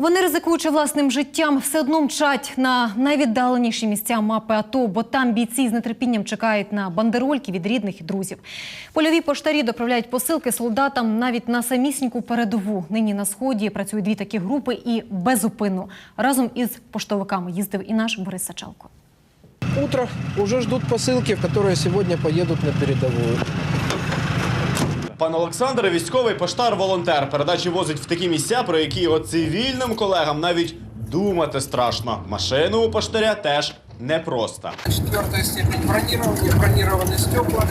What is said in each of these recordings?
Вони, ризикуючи власним життям, все одно мчать на найвіддаленіші місця мапи АТО, бо там бійці з нетерпінням чекають на бандерольки від рідних і друзів. Польові поштарі доправляють посилки солдатам навіть на самісіньку передову. Нині на сході працюють дві такі групи і безупинно. Разом із поштовиками їздив і наш Борис Сачалко. Утро. Уже ждут посылки, которые сегодня поедут на передовую. Пан Олександр військовий поштар-волонтер. Передачі возить в такі місця, про які його цивільним колегам навіть думати страшно. Машину у поштаря теж непросто. Четвертая степень бронирования, бронированы стекла,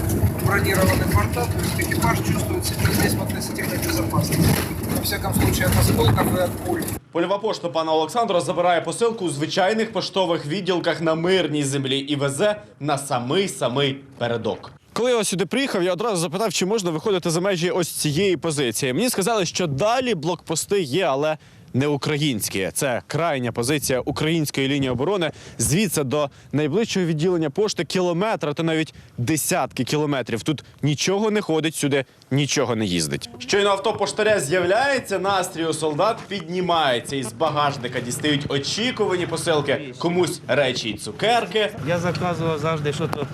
бронированы борта, то есть экипаж чувствует себя здесь в относительной безопасности. Во всяком случае, от осколков и от пуль. Польова пошта пана Олександра забирає посилку у звичайних поштових відділках на мирній землі і везе на самий самий передок. Коли я сюди приїхав, я одразу запитав, чи можна виходити за межі ось цієї позиції. Мені сказали, що далі блокпости є, але не українські. Це крайня позиція української лінії оборони. Звідси до найближчого відділення пошти кілометра, то навіть десятки кілометрів. Тут нічого не ходить сюди, нічого не їздить. Щойно авто поштаря з'являється, настрій у солдат піднімається. Із багажника дістають очікувані посилки. Комусь речі й цукерки. Я заказував завжди, що то,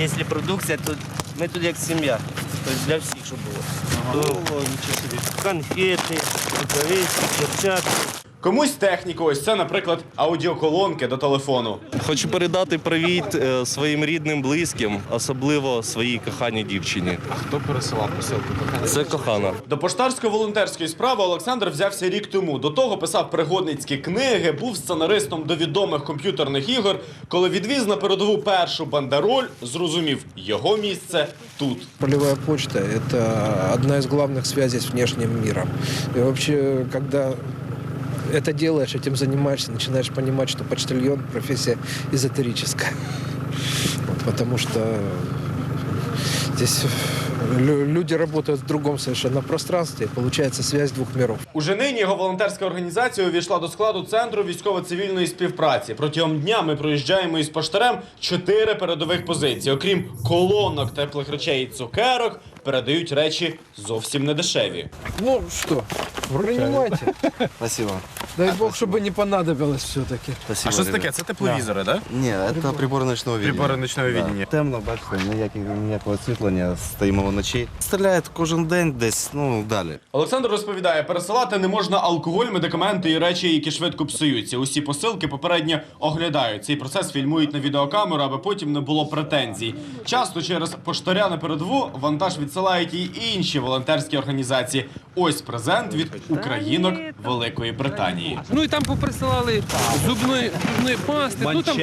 якщо продукція, то ми тут як сім'я. Тобто для всіх, щоб було. То, конфети, рукавиці, перчатки. Комусь техніку. Ось це, наприклад, аудіоколонки до телефону. Хочу передати привіт е, своїм рідним, близьким, особливо своїй коханій дівчині. Хто пересилав посилку? Це кохана. До поштарсько-волонтерської справи Олександр взявся рік тому. До того писав пригодницькі книги, був сценаристом до відомих комп'ютерних ігор. Коли відвіз на передову першу бандероль, зрозумів, його місце тут. Полевая почта – это одна из главных связей с внешним миром. И вообще, когда это делаешь, этим занимаешься, начинаешь понимать, что почтальон – профессия эзотерическая. Вот, потому что здесь лю- люди работают в другом совершенно пространстве, и получается связь двух миров. Уже нині його волонтерська організація увійшла до складу центру військово-цивільної співпраці. Протягом дня ми проїжджаємо із поштарем чотири передових позиції. Окрім колонок, теплих речей і цукерок, передають речі зовсім не дешеві. Ну что, принимайте. Спасибо. Дай бог, чтобы не понадобилось все-таки. Спасибо. ребят. Це тепловізори, так? Ні, це прибори ночного видіння. Прибори ночного видіння. Темно, бачите, ніяких, ніякого освітлення, стоїмо вночі. Стріляють кожен день десь, ну, далі. Олександр розповідає, пересилати не можна алкоголь, медикаменти і речі, які швидко псуються. Усі посилки попередньо оглядають. Цей процес фільмують на відеокамеру, аби потім не було претензій. Часто через поштаря на передову вантаж відсилають і інші волонтерські організації. Ось презент від українок Великої Британії. Ну і там поприсилали зубної, зубної пасти. Ну, там...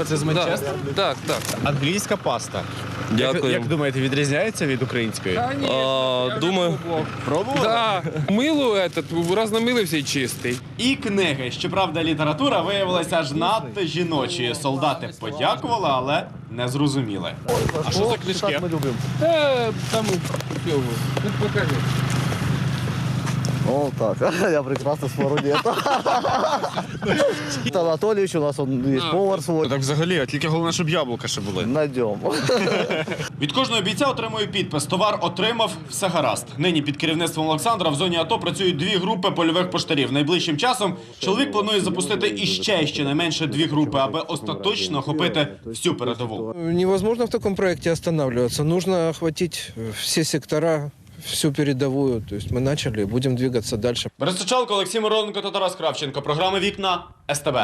Оце з Да, так, так. Англійська паста. Дякую. думаєте, відрізняється від української? Та ні, А, думаю- пробував. Пробували? Да. Мило этот, раз намилився і чистий. І книги. Щоправда, література виявилася аж надто жіночою. Солдати подякували, але не зрозуміли. А що за книжки? Та там. Ну, покажи. О, так. Я прекрасно смотрю это. Это Анатольевич, у нас он есть А, повар свой. Так взагалі, тільки головне, щоб яблука ще були. Найдем. Від кожного бійця отримує підпис. Товар отримав, все гаразд. Нині під керівництвом Олександра в зоні АТО працюють дві групи польових поштарів. Найближчим часом чоловік планує запустити іще щонайменше дві групи, аби остаточно охопити всю передову. Невозможно в таком проекте останавливаться. Нужно охватить э, все сектора, всю передовую. То есть мы начали, будем двигаться дальше. Борис Олексій Мироненко та Тарас Кравченко. Програма Вікна СТБ.